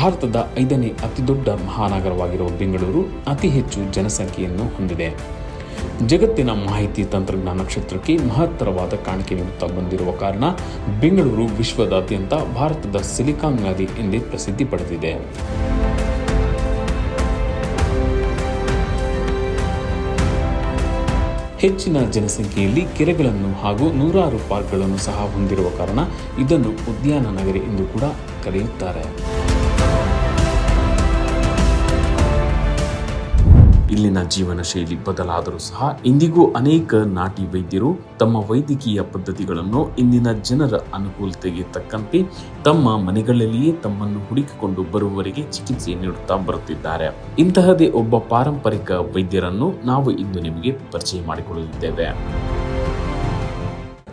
ಭಾರತದ ಐದನೇ ಅತಿದೊಡ್ಡ ಮಹಾನಗರವಾಗಿರುವ ಬೆಂಗಳೂರು ಅತಿ ಹೆಚ್ಚು ಜನಸಂಖ್ಯೆಯನ್ನು ಹೊಂದಿದೆ. ಜಗತ್ತಿನ ಮಾಹಿತಿ ತಂತ್ರಜ್ಞಾನ ಕ್ಷೇತ್ರಕ್ಕೆ ಮಹತ್ತರವಾದ ಕಾಣಿಕೆ ನೀಡುತ್ತಾ ಬಂದಿರುವ ಕಾರಣ ಬೆಂಗಳೂರು ವಿಶ್ವದಾದ್ಯಂತ ಭಾರತದ ಸಿಲಿಕಾನ್ ವ್ಯಾಲಿ ಎಂದೇ ಪ್ರಸಿದ್ಧಿ ಪಡೆದಿದೆ. ಹೆಚ್ಚಿನ ಜನಸಂಖ್ಯೆಯಲ್ಲಿ ಕೆರೆಗಳನ್ನು ಹಾಗೂ ನೂರಾರು ಪಾರ್ಕ್ಗಳನ್ನು ಸಹ ಹೊಂದಿರುವ ಕಾರಣ ಇದನ್ನು ಉದ್ಯಾನ ನಗರಿ ಎಂದು ಕೂಡ ಕರೆಯುತ್ತಾರೆ. ಇಲ್ಲಿನ ಜೀವನ ಶೈಲಿ ಬದಲಾದರೂ ಸಹ ಇಂದಿಗೂ ಅನೇಕ ನಾಟಿ ವೈದ್ಯರು ತಮ್ಮ ವೈದ್ಯಕೀಯ ಪದ್ಧತಿಗಳನ್ನು ಇಂದಿನ ಜನರ ಅನುಕೂಲತೆಗೆ ತಕ್ಕಂತೆ ತಮ್ಮ ಮನೆಗಳಲ್ಲಿಯೇ ತಮ್ಮನ್ನು ಹುಡುಕಿಕೊಂಡು ಬರುವವರಿಗೆ ಚಿಕಿತ್ಸೆ ನೀಡುತ್ತಾ ಬರುತ್ತಿದ್ದಾರೆ. ಇಂತಹದೇ ಒಬ್ಬ ಪಾರಂಪರಿಕ ವೈದ್ಯರನ್ನು ನಾವು ಇಂದು ನಿಮಗೆ ಪರಿಚಯ ಮಾಡಿಕೊಳ್ಳಲಿದ್ದೇವೆ.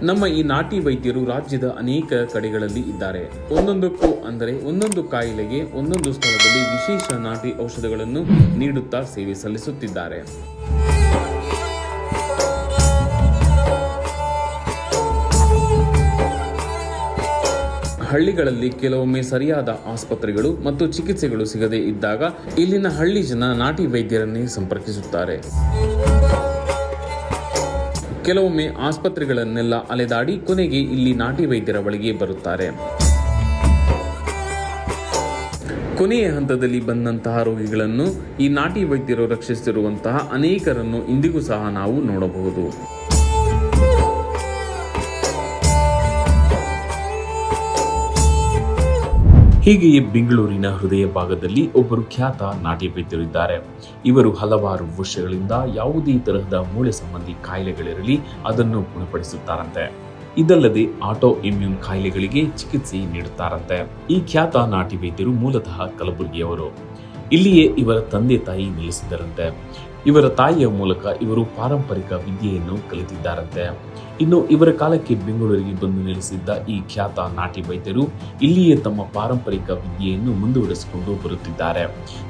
ನಮ್ಮ ಈ ನಾಟಿ ವೈದ್ಯರು ರಾಜ್ಯದ ಅನೇಕ ಕಡೆಗಳಲ್ಲಿ ಇದ್ದಾರೆ. ಒಂದೊಂದಕ್ಕೂ ಅಂದರೆ ಒಂದೊಂದು ಕಾಯಿಲೆಗೆ, ಒಂದೊಂದು ಸ್ಥಳದಲ್ಲಿ ವಿಶೇಷ ನಾಟಿ ಔಷಧಗಳನ್ನು ನೀಡುತ್ತಾ ಸೇವೆ ಸಲ್ಲಿಸುತ್ತಿದ್ದಾರೆ. ಹಳ್ಳಿಗಳಲ್ಲಿ ಕೆಲವೊಮ್ಮೆ ಸರಿಯಾದ ಆಸ್ಪತ್ರೆಗಳು ಮತ್ತು ಚಿಕಿತ್ಸೆಗಳು ಸಿಗದೇ ಇದ್ದಾಗ ಇಲ್ಲಿನ ಹಳ್ಳಿ ಜನ ನಾಟಿ ವೈದ್ಯರನ್ನೇ ಸಂಪರ್ಕಿಸುತ್ತಾರೆ. ಕೆಲವೊಮ್ಮೆ ಆಸ್ಪತ್ರೆಗಳನ್ನೆಲ್ಲ ಅಲೆದಾಡಿ ಕೊನೆಗೆ ಇಲ್ಲಿ ನಾಟಿ ವೈದ್ಯರ ಬಳಿಗೆ ಬರುತ್ತಾರೆ. ಕೊನೆಯ ಹಂತದಲ್ಲಿ ಬಂದಂತಹ ರೋಗಿಗಳನ್ನು ಈ ನಾಟಿ ವೈದ್ಯರು ರಕ್ಷಿಸುತ್ತಿರುವಂತಹ ಅನೇಕರನ್ನು ಇಂದಿಗೂ ಸಹ ನಾವು ನೋಡಬಹುದು. ಹೀಗೆಯೇ ಬೆಂಗಳೂರಿನ ಹೃದಯ ಭಾಗದಲ್ಲಿ ಒಬ್ಬರು ಖ್ಯಾತ ನಾಟಿ ವೈದ್ಯರಿದ್ದಾರೆ ಇವರು ಹಲವಾರು ವರ್ಷಗಳಿಂದ ಯಾವುದೇ ತರಹದ ಮೂಳೆ ಸಂಬಂಧಿ ಕಾಯಿಲೆಗಳಿರಲಿ ಅದನ್ನು ಗುಣಪಡಿಸುತ್ತಾರಂತೆ. ಇದಲ್ಲದೆ ಆಟೋ ಇಮ್ಯೂನ್ ಕಾಯಿಲೆಗಳಿಗೆ ಚಿಕಿತ್ಸೆ ನೀಡುತ್ತಾರಂತೆ. ಈ ಖ್ಯಾತ ನಾಟಿ ವೈದ್ಯರು ಮೂಲತಃ ಕಲಬುರಗಿಯವರು. ಇಲ್ಲಿಯೇ ಇವರ ತಂದೆ ತಾಯಿ ನೆಲೆಸಿದರಂತೆ ಇವರ ತಾಯಿಯ ಮೂಲಕ ಇವರು ಪಾರಂಪರಿಕ ವಿದ್ಯೆಯನ್ನು ಕಲಿತಿದ್ದಾರಂತೆ. ಇನ್ನು ಇವರ ಕಾಲಕ್ಕೆ ಬೆಂಗಳೂರಿಗೆ ಬಂದು ನೆಲೆಸಿದ್ದ ಈ ಖ್ಯಾತ ನಾಟಿ ವೈದ್ಯರು ಇಲ್ಲಿಯೇ ತಮ್ಮ ಪಾರಂಪರಿಕ ವಿದ್ಯೆಯನ್ನು ಮುಂದುವರಿಸಿಕೊಂಡು ಬರುತ್ತಿದ್ದಾರೆ.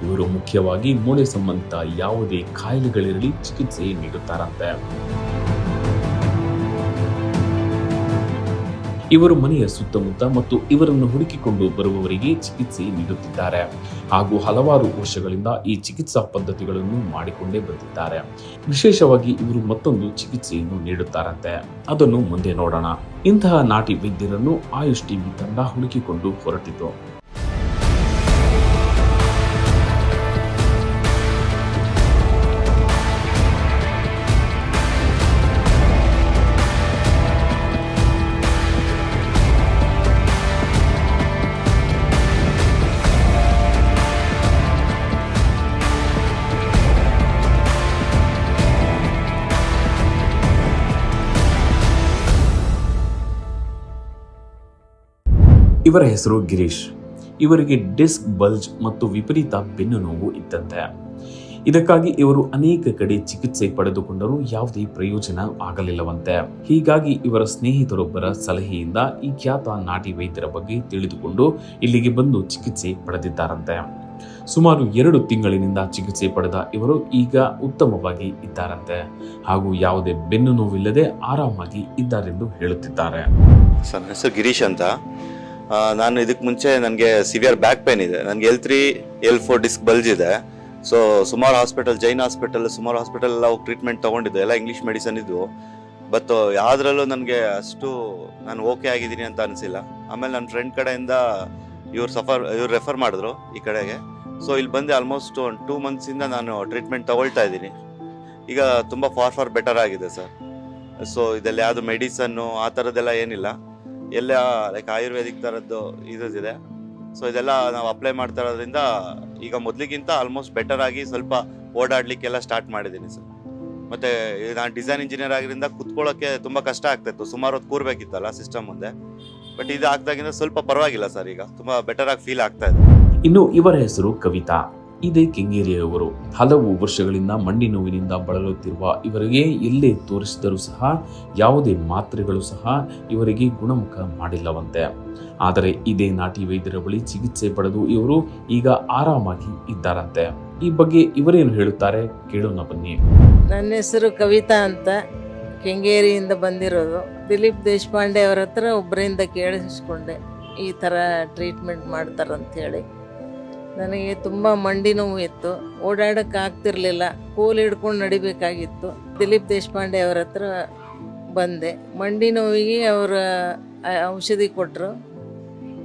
ಇವರು ಮುಖ್ಯವಾಗಿ ಮೂಳೆ ಸಂಬಂಧ ಯಾವುದೇ ಕಾಯಿಲೆಗಳಿರಲಿ ಚಿಕಿತ್ಸೆ ನೀಡುತ್ತಾರಂತೆ. ಇವರು ಮನೆಯ ಸುತ್ತಮುತ್ತ ಮತ್ತು ಇವರನ್ನು ಹುಡುಕಿಕೊಂಡು ಬರುವವರಿಗೆ ಚಿಕಿತ್ಸೆ ನೀಡುತ್ತಿದ್ದಾರೆ. ಹಾಗೂ ಹಲವಾರು ವರ್ಷಗಳಿಂದ ಈ ಚಿಕಿತ್ಸಾ ಪದ್ಧತಿಗಳನ್ನು ಮಾಡಿಕೊಂಡೇ ಬಂದಿದ್ದಾರೆ. ವಿಶೇಷವಾಗಿ ಇವರು ಮತ್ತೊಂದು ಚಿಕಿತ್ಸೆಯನ್ನು ನೀಡುತ್ತಾರಂತೆ. ಅದನ್ನು ಮುಂದೆ ನೋಡೋಣ. ಇಂತಹ ನಾಟಿ ವೈದ್ಯರನ್ನು ಆಯುಷ್ ಟಿವಿ ತಂಡ ಹುಡುಕಿಕೊಂಡು ಹೊರಟಿತು. ಇವರ ಹೆಸರು ಗಿರೀಶ್. ಇವರಿಗೆ ಡಿಸ್ಕ್, ಬಲ್ಜ್ ಮತ್ತು ವಿಪರೀತ ಬೆನ್ನು ನೋವು ಇದ್ದಂತೆ. ಇದಕ್ಕಾಗಿ ಇವರು ಅನೇಕ ಕಡೆ ಚಿಕಿತ್ಸೆ ಪಡೆದುಕೊಂಡರೂ ಯಾವುದೇ ಪ್ರಯೋಜನ ಆಗಲಿಲ್ಲವಂತೆ. ಹೀಗಾಗಿ ಇವರ ಸ್ನೇಹಿತರೊಬ್ಬರ ಸಲಹೆಯಿಂದ ಈ ಖ್ಯಾತ ನಾಟಿ ವೈದ್ಯರ ಬಗ್ಗೆ ತಿಳಿದುಕೊಂಡು ಇಲ್ಲಿಗೆ ಬಂದು ಚಿಕಿತ್ಸೆ ಪಡೆದಿದ್ದಾರಂತೆ. ಸುಮಾರು ಎರಡು ತಿಂಗಳಿನಿಂದ ಚಿಕಿತ್ಸೆ ಪಡೆದ ಇವರು ಈಗ ಉತ್ತಮವಾಗಿ ಇದ್ದಾರಂತೆ. ಹಾಗೂ ಯಾವುದೇ ಬೆನ್ನು ನೋವಿಲ್ಲದೆ ಆರಾಮಾಗಿ ಇದ್ದಾರೆಂದು ಹೇಳುತ್ತಿದ್ದಾರೆ. ಸರ್ ಹೆಸರು ಗಿರೀಶ್ ಅಂತ. ನಾನು ಇದಕ್ಕೆ ಮುಂಚೆ ನನಗೆ ಸಿವಿಯರ್ ಬ್ಯಾಕ್ ಪೇನ್ ಇದೆ. ನನಗೆ L three L four disc bulge ಇದೆ. ಸೊ ಸುಮಾರು ಹಾಸ್ಪಿಟಲ್ ಜೈನ್ ಹಾಸ್ಪಿಟಲ್ ಸುಮಾರು ಹಾಸ್ಪಿಟಲ್ ಎಲ್ಲ ಟ್ರೀಟ್ಮೆಂಟ್ ತೊಗೊಂಡಿದ್ದೆ. ಎಲ್ಲ ಇಂಗ್ಲೀಷ್ ಮೆಡಿಸನ್ ಇದ್ವು. ಬಟ್ ಯಾವುದ್ರಲ್ಲೂ ನನಗೆ ಅಷ್ಟು ನಾನು ಓಕೆ ಆಗಿದ್ದೀನಿ ಅಂತ ಅನಿಸಿಲ್ಲ. ಆಮೇಲೆ ನನ್ನ ಫ್ರೆಂಡ್ ಕಡೆಯಿಂದ ಇವ್ರು ಸಫರ್ ಇವ್ರು ರೆಫರ್ ಮಾಡಿದ್ರು ಈ ಕಡೆಗೆ. ಸೊ ಇಲ್ಲಿ ಬಂದು ಆಲ್ಮೋಸ್ಟ್ ಒಂದು ಟೂ ಮಂತ್ಸಿಂದ ನಾನು ಟ್ರೀಟ್ಮೆಂಟ್ ತಗೊಳ್ತಾ ಇದ್ದೀನಿ. ಈಗ ತುಂಬ ಫಾರ್ ಫಾರ್ ಬೆಟರ್ ಆಗಿದೆ ಸರ್. ಸೊ ಇದೆಲ್ಲ ಯಾವುದು ಮೆಡಿಸನ್ನು ಆ ಥರದ್ದೆಲ್ಲ ಏನಿಲ್ಲ. ಎಲ್ಲ ಲೈಕ್ ಆಯುರ್ವೇದಿಕ್ ಥರದ್ದು ಇದೆ ಸೊ ಇದೆಲ್ಲ ನಾವು ಅಪ್ಲೈ ಮಾಡ್ತಾ ಇರೋದ್ರಿಂದ ಈಗ ಮೊದಲಿಗಿಂತ ಆಲ್ಮೋಸ್ಟ್ ಬೆಟರ್ ಆಗಿ ಸ್ವಲ್ಪ ಓಡಾಡಲಿಕ್ಕೆಲ್ಲ ಸ್ಟಾರ್ಟ್ ಮಾಡಿದ್ದೀನಿ ಸರ್ ಮತ್ತೆ ನಾನು ಡಿಸೈನ್ ಇಂಜಿನಿಯರ್ ಆಗಿರಿಂದ ಕುತ್ಕೊಳ್ಳೋಕೆ ತುಂಬ ಕಷ್ಟ ಆಗ್ತಾಯಿತ್ತು ಸುಮಾರು ಹೊತ್ತು ಕೂರ್ಬೇಕಿತ್ತಲ್ಲ ಸಿಸ್ಟಮ್ ಮುಂದೆ. ಬಟ್ ಇದು ಆಗ್ದಾಗಿಂದ ಸ್ವಲ್ಪ ಪರವಾಗಿಲ್ಲ ಸರ್ ಈಗ. ತುಂಬ ಬೆಟರ್ ಆಗಿ ಫೀಲ್ ಆಗ್ತಾ ಇದೆ. ಇನ್ನು ಇವರ ಹೆಸರು ಕವಿತಾ. ಇದೇ ಕೆಂಗೇರಿಯವರು. ಹಲವು ವರ್ಷಗಳಿಂದ ಮಂಡಿ ನೋವಿನಿಂದ ಬಳಲುತ್ತಿರುವ ಇವರಿಗೆ ಎಲ್ಲೇ ತೋರಿಸಿದರೂ ಸಹ, ಯಾವುದೇ ಮಾತ್ರೆಗಳು ಸಹ ಇವರಿಗೆ ಗುಣಮುಖ ಮಾಡಿಲ್ಲವಂತೆ. ಆದರೆ ಇದೇ ನಾಟಿ ವೈದ್ಯರ ಬಳಿ ಚಿಕಿತ್ಸೆ ಪಡೆದು ಇವರು ಈಗ ಆರಾಮಾಗಿ ಇದ್ದಾರಂತೆ. ಈ ಬಗ್ಗೆ ಇವರೇನು ಹೇಳುತ್ತಾರೆ ಕೇಳೋಣ ಬನ್ನಿ. ನನ್ನ ಹೆಸರು ಕವಿತಾ ಅಂತ. ಕೆಂಗೇರಿಯಿಂದ ಬಂದಿರೋದು. ದಿಲೀಪ್ ದೇಶಪಾಂಡೆ ಅವರ ಹತ್ರ ಒಬ್ಬರಿಂದ ಕೇಳಿಸ್ಕೊಂಡೆ ಈ ಥರ ಟ್ರೀಟ್ಮೆಂಟ್ ಮಾಡ್ತಾರಂತ ಹೇಳಿ ನನಗೆ ತುಂಬ ಮಂಡಿ ನೋವು ಇತ್ತು. ಓಡಾಡಕ್ಕೆ ಆಗ್ತಿರ್ಲಿಲ್ಲ. ಕೋಲ್ ಹಿಡ್ಕೊಂಡು ನಡಿಬೇಕಾಗಿತ್ತು. ದಿಲೀಪ್ ದೇಶಪಾಂಡೆ ಅವ್ರ ಹತ್ರ ಬಂದೆ. ಮಂಡಿ ನೋವಿಗೆ ಅವರ ಔಷಧಿ ಕೊಟ್ಟರು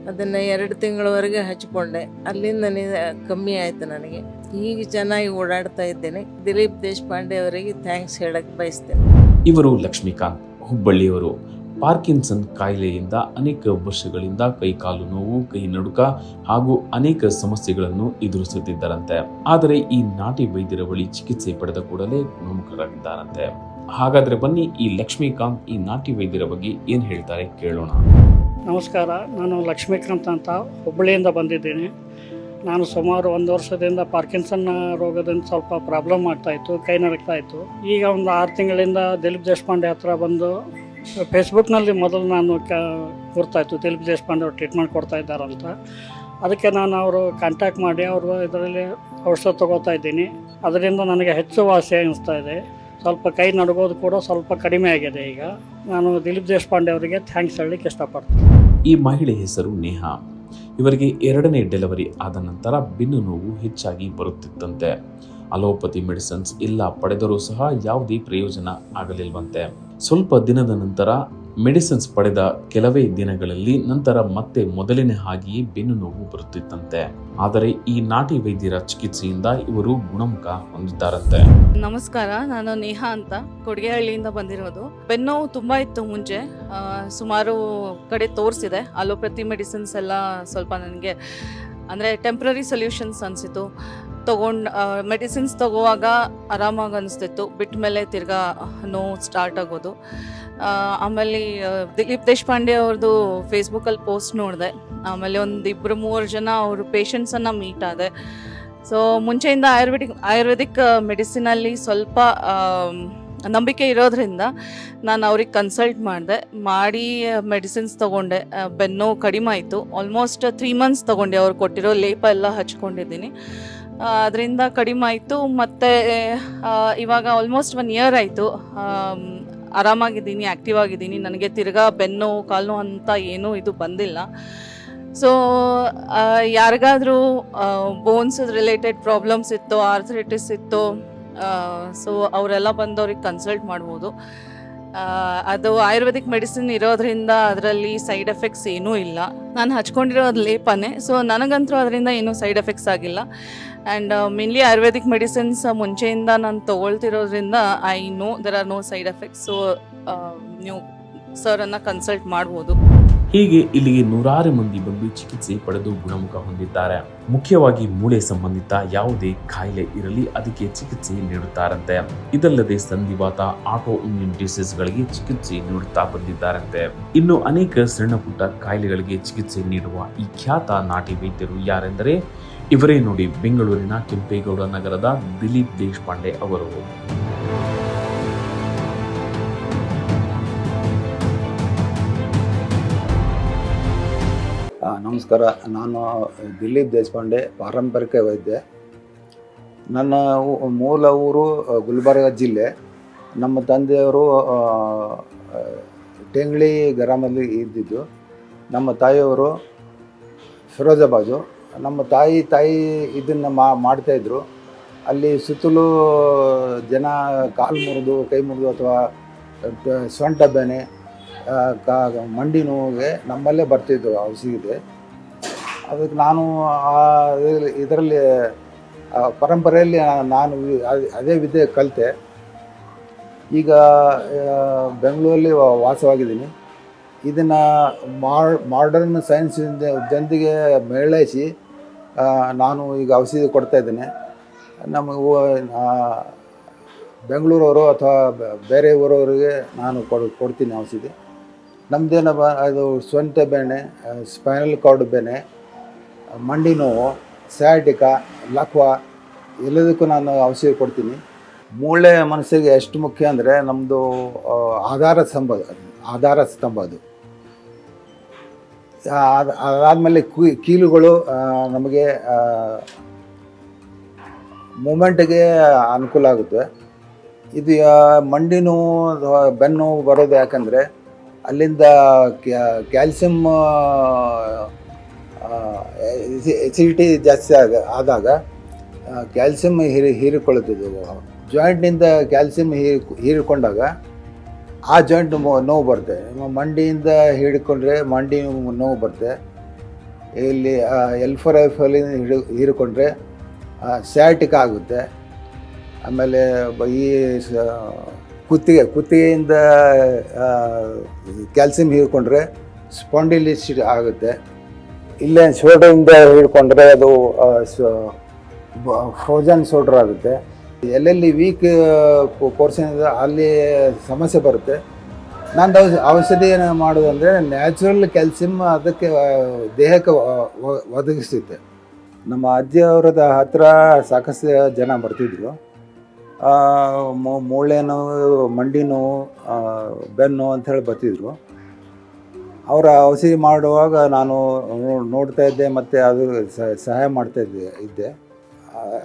ಅದನ್ನು ಎರಡು ತಿಂಗಳವರೆಗೆ ಹಚ್ಕೊಂಡೆ. ಅಲ್ಲಿಂದ ನನಗೆ ಕಮ್ಮಿ ಆಯಿತು ನನಗೆ. ಈಗ ಚೆನ್ನಾಗಿ ಓಡಾಡ್ತಾ ಇದ್ದೇನೆ. ದಿಲೀಪ್ ದೇಶಪಾಂಡೆ ಅವರಿಗೆ ಥ್ಯಾಂಕ್ಸ್ ಹೇಳಕ್ಕೆ ಬಯಸ್ತೇನೆ. ಇವರು ಲಕ್ಷ್ಮೀಕಾಂತ್ ಹುಬ್ಬಳ್ಳಿಯವರು. ಪಾರ್ಕಿನ್ಸನ್ ಕಾಯಿಲೆಯಿಂದ ಅನೇಕ ವರ್ಷಗಳಿಂದ ಕೈಕಾಲು ನೋವು, ಕೈ ನಡುಕ ಹಾಗೂ ಅನೇಕ ಸಮಸ್ಯೆಗಳನ್ನು ಎದುರಿಸುತ್ತಿದ್ದರಂತೆ. ಆದರೆ ಈ ನಾಟಿ ವೈದ್ಯರ ಬಳಿ ಚಿಕಿತ್ಸೆ ಪಡೆದ ಕೂಡಲೇ ಗುಣಮುಖರಾಗಿದ್ದಾರಂತೆ. ಹಾಗಾದ್ರೆ ಬನ್ನಿ ಈ ಲಕ್ಷ್ಮೀಕಾಂತ್ ಈ ನಾಟಿ ವೈದ್ಯರ ಬಗ್ಗೆ ಏನ್ ಹೇಳ್ತಾರೆ ಕೇಳೋಣ. ನಮಸ್ಕಾರ, ನಾನು ಲಕ್ಷ್ಮೀಕಾಂತ್ ಅಂತ ಹುಬ್ಬಳ್ಳಿಯಿಂದ ಬಂದಿದ್ದೇನೆ. ನಾನು ಸುಮಾರು ಒಂದು ವರ್ಷದಿಂದ ಪಾರ್ಕಿನ್ಸನ್ ರೋಗದಿಂದ ಸ್ವಲ್ಪ ಪ್ರಾಬ್ಲಮ್ ಆಗ್ತಾಯಿತ್ತು ಕೈ ನಡಕ್ತಾ ಇತ್ತು. ಈಗ ಒಂದು ಆರು ತಿಂಗಳಿಂದ ದಿಲೀಪ್ ದೇಶಪಾಂಡೆ ಹತ್ರ ಬಂದು ಫೇಸ್ಬುಕ್ನಲ್ಲಿ ಮೊದಲು ನಾನು ಕ ಗೊತ್ತಾಯಿತು ದಿಲೀಪ್ ದೇಶಪಾಂಡೆ ಅವ್ರು ಟ್ರೀಟ್ಮೆಂಟ್ ಕೊಡ್ತಾ ಇದ್ದಾರಂತ ಅದಕ್ಕೆ ನಾನು ಅವರು ಕಾಂಟ್ಯಾಕ್ಟ್ ಮಾಡಿ ಅವರು ಇದರಲ್ಲಿ ಔಷಧ ತೊಗೋತಾ ಇದ್ದೀನಿ. ಅದರಿಂದ ನನಗೆ ಹೆಚ್ಚು ವಾಸಿ ಅನಿಸ್ತಾ ಇದೆ. ಸ್ವಲ್ಪ ಕೈ ನಡಗೋದು ಕೂಡ ಸ್ವಲ್ಪ ಕಡಿಮೆ ಆಗಿದೆ ಈಗ. ನಾನು ದಿಲೀಪ್ ದೇಶಪಾಂಡೆ ಅವರಿಗೆ ಥ್ಯಾಂಕ್ಸ್ ಹೇಳಲಿಕ್ಕೆ ಇಷ್ಟಪಡ್ತೀನಿ. ಈ ಮಹಿಳೆ ಹೆಸರು ನೇಹಾ. ಇವರಿಗೆ ಎರಡನೇ ಡೆಲಿವರಿ ಆದ ನಂತರ ಬೆನ್ನು ನೋವು ಹೆಚ್ಚಾಗಿ ಬರುತ್ತಿತ್ತಂತೆ. ಅಲೋಪತಿ ಮೆಡಿಸಿನ್ಸ್ ಇಲ್ಲ ಪಡೆದರೂ ಸಹ ಯಾವುದೇ ಪ್ರಯೋಜನ ಆಗಲಿಲ್ವಂತೆ. ಸ್ವಲ್ಪ ದಿನದ ನಂತರ ಮೆಡಿಸಿನ್ಸ್ ಪಡೆದ ಕೆಲವೇ ದಿನಗಳಲ್ಲಿ ನಂತರ ಮತ್ತೆ ಮೊದಲಿನ ಹಾಗೆಯೇ ಬೆನ್ನು ನೋವು ಬರುತ್ತಿತ್ತಂತೆ. ಆದರೆ ಈ ನಾಟಿ ವೈದ್ಯರ ಚಿಕಿತ್ಸೆಯಿಂದ ಇವರು ಗುಣಮುಖ ಹೊಂದಿದ್ದಾರಂತೆ. ನಮಸ್ಕಾರ, ನಾನು ನೇಹಾ ಅಂತ. ಕೊಡಗೇಹಳ್ಳಿಯಿಂದ ಬಂದಿರೋದು. ಬೆನ್ನೋವು ತುಂಬಾ ಇತ್ತು ಮುಂಚೆ. ಸುಮಾರು ಕಡೆ ತೋರಿಸಿದೆ. ಅಲೋಪತಿ ಮೆಡಿಸಿನ್ಸ್ ಎಲ್ಲ ಸ್ವಲ್ಪ ನನಗೆ, ಅಂದರೆ ಟೆಂಪ್ರರಿ ಸೊಲ್ಯೂಷನ್ಸ್ ಅನಿಸಿತು. ತೊಗೊಂಡು ಮೆಡಿಸಿನ್ಸ್ ತಗೋವಾಗ ಆರಾಮಾಗಿ ಅನಿಸ್ತಿತ್ತು. ಬಿಟ್ಟ ಮೇಲೆ ತಿರ್ಗಾ ನೋವು ಸ್ಟಾರ್ಟ್ ಆಗೋದು. ಆಮೇಲೆ ದಿಲೀಪ್ ದೇಶಪಾಂಡೆ ಅವ್ರದ್ದು ಫೇಸ್ಬುಕ್ಕಲ್ಲಿ ಪೋಸ್ಟ್ ನೋಡಿದೆ. ಆಮೇಲೆ ಒಂದು ಇಬ್ಬರು ಮೂವರು ಜನ ಅವರು ಪೇಷಂಟ್ಸನ್ನು ಮೀಟ್ ಆದೆ. ಸೊ ಮುಂಚೆಯಿಂದ ಆಯುರ್ವೇದಿಕ್ ಆಯುರ್ವೇದಿಕ್ ಮೆಡಿಸಿನಲ್ಲಿ ಸ್ವಲ್ಪ ನಂಬಿಕೆ ಇರೋದ್ರಿಂದ ನಾನು ಅವ್ರಿಗೆ ಕನ್ಸಲ್ಟ್ ಮಾಡಿದೆ. ಮಾಡಿ ಮೆಡಿಸಿನ್ಸ್ ತೊಗೊಂಡೆ. ಬೆನ್ನು ಕಡಿಮೆ ಆಯಿತು. ಆಲ್ಮೋಸ್ಟ್ ತ್ರೀ ಮಂತ್ಸ್ ತೊಗೊಂಡೆ. ಅವ್ರು ಕೊಟ್ಟಿರೋ ಲೇಪ ಎಲ್ಲ ಹಚ್ಕೊಂಡಿದ್ದೀನಿ. ಅದರಿಂದ ಕಡಿಮೆ ಆಯಿತು. ಮತ್ತು ಇವಾಗ ಆಲ್ಮೋಸ್ಟ್ ಒನ್ ಇಯರ್ ಆಯಿತು. ಆರಾಮಾಗಿದ್ದೀನಿ ಆ್ಯಕ್ಟಿವ್ ಆಗಿದ್ದೀನಿ. ನನಗೆ ತಿರ್ಗಾ ಬೆನ್ನು, ಕಾಲು ಅಂತ ಏನೂ ಇದು ಬಂದಿಲ್ಲ. ಸೊ ಯಾರಿಗಾದರೂ ಬೋನ್ಸ್ ರಿಲೇಟೆಡ್ ಪ್ರಾಬ್ಲಮ್ಸ್ ಇತ್ತು ಆರ್ಥರೈಟಿಸ್ ಇತ್ತು ಸೊ ಅವರೆಲ್ಲ ಬಂದವ್ರಿಗೆ ಕನ್ಸಲ್ಟ್ ಮಾಡ್ಬೋದು. ಅದು ಆಯುರ್ವೇದಿಕ್ ಮೆಡಿಸಿನ್ ಇರೋದ್ರಿಂದ ಅದರಲ್ಲಿ ಸೈಡ್ ಎಫೆಕ್ಟ್ಸ್ ಏನೂ ಇಲ್ಲ. ನಾನು ಹಚ್ಕೊಂಡಿರೋ ಲೇಪನೇ, ಸೊ ನನಗಂತೂ ಅದರಿಂದ ಏನೂ ಸೈಡ್ ಎಫೆಕ್ಟ್ಸ್ ಆಗಿಲ್ಲ. ಆ್ಯಂಡ್ ಮೇನ್ಲಿ ಆಯುರ್ವೇದಿಕ್ ಮೆಡಿಸಿನ್ಸ್ ಮುಂಚೆಯಿಂದ ನಾನು ತೊಗೊಳ್ತಿರೋದ್ರಿಂದ I know there are no side effects so ನೀವು ಸರನ್ನು ಕನ್ಸಲ್ಟ್ ಮಾಡ್ಬೋದು. ಹೀಗೆ ಇಲ್ಲಿಗೆ ನೂರಾರು ಮಂದಿ ಬಂದು ಚಿಕಿತ್ಸೆ ಪಡೆದು ಗುಣಮುಖ ಹೊಂದಿದ್ದಾರೆ. ಮುಖ್ಯವಾಗಿ ಮೂಳೆ ಸಂಬಂಧಿತ ಯಾವುದೇ ಕಾಯಿಲೆ ಇರಲಿ ಅದಕ್ಕೆ ಚಿಕಿತ್ಸೆ ನೀಡುತ್ತಾರಂತೆ. ಇದಲ್ಲದೆ ಸಂಧಿವಾತ ಆಟೋ ಇಮ್ಯೂನ್ ಡಿಸೀಸ್ಗಳಿಗೆ ಚಿಕಿತ್ಸೆ ನೀಡುತ್ತಾ ಬಂದಿದ್ದಾರಂತೆ. ಇನ್ನು ಅನೇಕ ಸಣ್ಣ ಪುಟ್ಟ ಕಾಯಿಲೆಗಳಿಗೆ ಚಿಕಿತ್ಸೆ ನೀಡುವ ಈ ಖ್ಯಾತ ನಾಟಿ ವೈದ್ಯರು ಯಾರೆಂದರೆ ಇವರೇ ನೋಡಿ ಬೆಂಗಳೂರಿನ ಕೆಂಪೇಗೌಡ ನಗರದ ದಿಲೀಪ್ ದೇಶಪಾಂಡೆ ಅವರು. ನಮಸ್ಕಾರ. ನಾನು ದಿಲೀಪ್ ದೇಶಪಾಂಡೆ, ಪಾರಂಪರಿಕ ವೈದ್ಯ. ನನ್ನ ಮೂಲ ಊರು ಗುಲ್ಬರ್ಗ ಜಿಲ್ಲೆ. ನಮ್ಮ ತಂದೆಯವರು ಟೆಂಗ್ಳಿ ಗ್ರಾಮದಲ್ಲಿ ಇದ್ದಿದ್ದು. ನಮ್ಮ ತಾಯಿಯವರು ಫಿರೋಜಾಬಾದು. ನಮ್ಮ ತಾಯಿ ತಾಯಿ ಇದನ್ನು ಮಾ ಮಾಡ್ತಾಯಿದ್ರು ಅಲ್ಲಿ ಸುತ್ತಲೂ ಜನ ಕಾಲು ಮುರಿದು, ಕೈ ಮುರಿದು ಅಥವಾ ಸೊಂಟ ಬೇನೆ ಕಾ ಮಂಡಿ ನೋವಿಗೆ ನಮ್ಮಲ್ಲೇ ಬರ್ತಿದ್ರು ಔಷಧಿಗೆ. ಅದಕ್ಕೆ ನಾನು ಆ ಇದರಲ್ಲಿ ಪರಂಪರೆಯಲ್ಲಿ ನಾನು ಅದೇ ವಿದ್ಯೆ ಕಲಿತೆ. ಈಗ ಬೆಂಗಳೂರಲ್ಲಿ ವಾಸವಾಗಿದ್ದೀನಿ. ಇದನ್ನು ಮಾಡರ್ನ್ ಸೈನ್ಸ್ ಜನರಿಗೆ ಮೇಳೈಸಿ ನಾನು ಈಗ ಔಷಧಿ ಕೊಡ್ತಾ ಇದ್ದೇನೆ. ನಮ್ಮ ಊ- ಆ, ಬೆಂಗಳೂರವರು ಅಥವಾ ಬೇರೆ ಊರವರಿಗೆ ನಾನು ಕೊಡ್ ಕೊಡ್ತೀನಿ ಔಷಧಿ. ನಮ್ಮದೇನಪ್ಪ ಅದು ಸ್ವಂತ ಬೇನೆ ಸ್ಪೈನಲ್ ಕಾರ್ಡ್ ಬೇನೆ ಮಂಡಿ ನೋವು ಸ್ಯಾಟಿಕ ಲಕ್ವ, ಎಲ್ಲದಕ್ಕೂ ನಾನು ಔಷಧಿ ಕೊಡ್ತೀನಿ. ಮೂಳೆ ಮನಸ್ಸಿಗೆ ಎಷ್ಟು ಮುಖ್ಯ ಅಂದರೆ ನಮ್ಮದು ಆಧಾರ ಸ್ತಂಭ ಆಧಾರ ಸ್ತಂಭ ಅದು. ಅದಾದಮೇಲೆ ಕೀಲುಗಳು ನಮಗೆ ಮೂಮೆಂಟಿಗೆ ಅನುಕೂಲ ಆಗುತ್ತೆ. ಇದು ಮಂಡಿ ನೋವು, ಬೆನ್ನು ಬರೋದು ಯಾಕಂದರೆ ಅಲ್ಲಿಂದ ಕ್ಯಾಲ್ಸಿಯಂ ಎಸಿಡಿಟಿ ಜಾಸ್ತಿ ಆಗ, ಆದಾಗ ಕ್ಯಾಲ್ಸಿಯಂ ಹೀರಿ ಹೀರಿಕೊಳ್ಳುತ್ತಿದ್ದು ಜಾಯಿಂಟ್ನಿಂದ ಕ್ಯಾಲ್ಸಿಯಂ ಹೀರಿ, ಹೀರಿಕೊಂಡಾಗ ಆ ಜಾಯಿಂಟ್ ನೋವು ಬರುತ್ತೆ. ಮಂಡಿಯಿಂದ ಹಿಡ್ಕೊಂಡ್ರೆ ಮಂಡಿ ನೋವು ಬರುತ್ತೆ. ಇಲ್ಲಿ ಎಲ್ ಫೋರ್ ಎಫ್ ಅಲ್ಲಿ ಹಿಡಿ, ಹೀರಿಕೊಂಡ್ರೆ ಸ್ಯಾಟಿಕ್ ಆಗುತ್ತೆ. ಆಮೇಲೆ ಈ ಕುತ್ತಿಗೆ, ಕುತ್ತಿಗೆಯಿಂದ ಕ್ಯಾಲ್ಸಿಯಂ ಹೀರಿಕೊಂಡ್ರೆ ಸ್ಪಾಂಡಿಲಿಸ್ ಆಗುತ್ತೆ. ಇಲ್ಲೇ ಶೋಲ್ಡ್ರಿಂದ ಹಿಡ್ಕೊಂಡ್ರೆ ಅದು ಫ್ರೋಜನ್ ಶೋಲ್ಡರ್ ಆಗುತ್ತೆ. ಎಲ್ಲೆಲ್ಲಿ ವೀಕ್ ಪೋರ್ಷನ್ ಇದೆ, ಅಲ್ಲಿ ಸಮಸ್ಯೆ ಬರುತ್ತೆ. ನಾನು ಔಷ, ಔಷಧಿ ಏನು ಮಾಡೋದಂದರೆ ನ್ಯಾಚುರಲ್ ಕ್ಯಾಲ್ಸಿಯಂ ಅದಕ್ಕೆ ದೇಹಕ್ಕೆ ಒ- ಒ- ಒದಗಿಸುತ್ತೆ. ನಮ್ಮ ಅಜ್ಜಿಯವರದ ಹತ್ರ ಸಾಕಷ್ಟು ಜನ ಬರ್ತಿದ್ರು. ಮೂಳೆ ನೋವು, ಮಂಡಿ ನೋವು ಬೆನ್ನು ಅಂಥೇಳಿ ಬರ್ತಿದ್ರು. ಅವರ ಔಷಧಿ ಮಾಡುವಾಗ ನಾನು ನೋಡ್ತಾ ಇದ್ದೆ ಮತ್ತು ಅದು ಸಹಾಯ ಮಾಡ್ತಾ ಇದ್ದೆ ಇದ್ದೆ.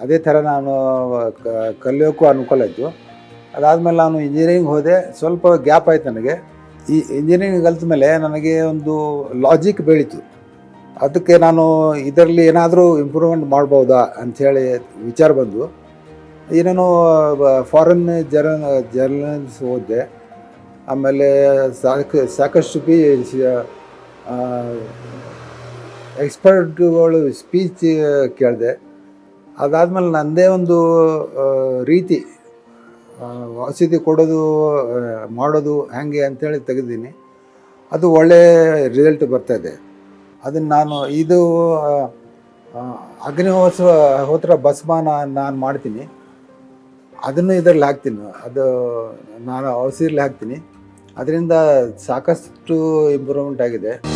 ಅದೇ ಥರ ನಾನು ಕಲಿಯೋಕ್ಕೂ ಅನುಕೂಲ ಇತ್ತು. ಅದಾದಮೇಲೆ ನಾನು ಇಂಜಿನಿಯರಿಂಗ್ ಹೋದೆ. ಸ್ವಲ್ಪ ಗ್ಯಾಪ್ ಆಯ್ತು ನನಗೆ. ಈ ಇಂಜಿನಿಯರಿಂಗ್ ಕಲಿತ ಮೇಲೆ ನನಗೆ ಒಂದು ಲಾಜಿಕ್ ಬೆಳೀತು. ಅದಕ್ಕೆ ನಾನು ಇದರಲ್ಲಿ ಏನಾದರೂ ಇಂಪ್ರೂವ್ಮೆಂಟ್ ಮಾಡ್ಬೋದಾ ಅಂಥೇಳಿ ವಿಚಾರ ಬಂದು ಏನೇನೋ ಫಾರಿನ್ ಜರ ಜರ್ನಲ್ಸ್ ಓದಿದೆ. ಆಮೇಲೆ ಸಾಕ, ಸಾಕಷ್ಟು ಬಿ ಎಕ್ಸ್ಪರ್ಟ್ಗಳು ಸ್ಪೀಚ್ ಕೇಳಿದೆ. ಅದಾದಮೇಲೆ ನನ್ನದೇ ಒಂದು ರೀತಿ ಔಷಧಿ ಕೊಡೋದು ಮಾಡೋದು ಹೇಗೆ ಅಂತೇಳಿ ತೆಗೆದೀನಿ ಅದು ಒಳ್ಳೆಯ ರಿಸಲ್ಟ್ ಬರ್ತಾಯಿದೆ ಅದನ್ನು ನಾನು, ಇದು ಅಗ್ನಿಹೋತ್ರ, ಹೋತ್ರ ಭಸ್ಮನ ನಾನು ಮಾಡ್ತೀನಿ. ಅದನ್ನು ಇದರಲ್ಲಿ ಹಾಕ್ತೀನಿ. ಅದು ನಾನು ಔಷಧಿಯಲ್ಲಿ ಹಾಕ್ತೀನಿ. ಅದರಿಂದ ಸಾಕಷ್ಟು ಇಂಪ್ರೂವ್ಮೆಂಟ್ ಆಗಿದೆ.